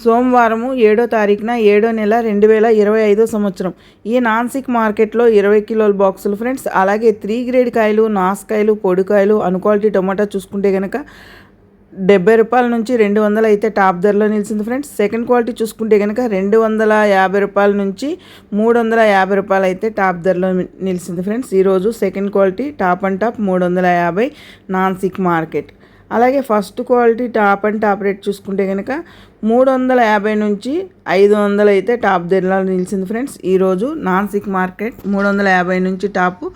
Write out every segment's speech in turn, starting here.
సోమవారము ఏడో తారీఖున ఏడో నెల రెండు వేల ఇరవై ఐదో సంవత్సరం. ఈ నాన్సిక్ మార్కెట్లో ఇరవై కిలోల బాక్సులు ఫ్రెండ్స్. అలాగే త్రీ గ్రేడ్ కాయలు నాసుకాయలు పొడికాయలు అన్క్వాలిటీ టొమాటో చూసుకుంటే కనుక డెబ్బై రూపాయల నుంచి రెండు వందలు అయితే టాప్ ధరలో నిలిచింది ఫ్రెండ్స్. సెకండ్ క్వాలిటీ చూసుకుంటే కనుక రెండు వందల యాభై రూపాయల నుంచి మూడు వందల యాభై రూపాయలు అయితే టాప్ ధరలో నిలిచింది ఫ్రెండ్స్. ఈరోజు second quality top and top మూడు వందల యాభై నాన్సిక్ మార్కెట్. అలాగే first quality top and top rate చూసుకుంటే కనుక మూడు వందల యాభై నుంచి ఐదు వందలు అయితే టాప్ ధరలో నిలిచింది ఫ్రెండ్స్. ఈరోజు నాన్సిక్ మార్కెట్ మూడు వందల యాభై నుంచి టాపు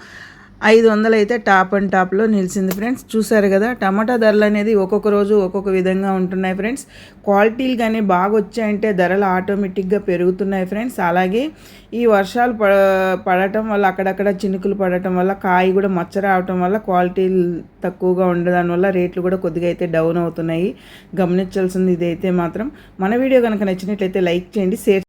ఐదు వందలు అయితే టాప్ అండ్ టాప్లో నిలిచింది ఫ్రెండ్స్. చూసారు కదా టమాటా ధరలు అనేది ఒక్కొక్క రోజు ఒక్కొక్క విధంగా ఉంటున్నాయి ఫ్రెండ్స్. క్వాలిటీలు కానీ బాగా వచ్చాయంటే ధరలు ఆటోమేటిక్గా పెరుగుతున్నాయి ఫ్రెండ్స్. అలాగే ఈ వర్షాలు పడ పడటం వల్ల అక్కడక్కడ చినుకులు పడటం వల్ల కాయ కూడా మచ్చ రావటం వల్ల క్వాలిటీలు తక్కువగా ఉండడం వల్ల రేట్లు కూడా కొద్దిగా అయితే డౌన్ అవుతున్నాయి. గమనించాల్సింది ఇదైతే మాత్రం. మన వీడియో కనుక నచ్చినట్లయితే లైక్ చేయండి షేర్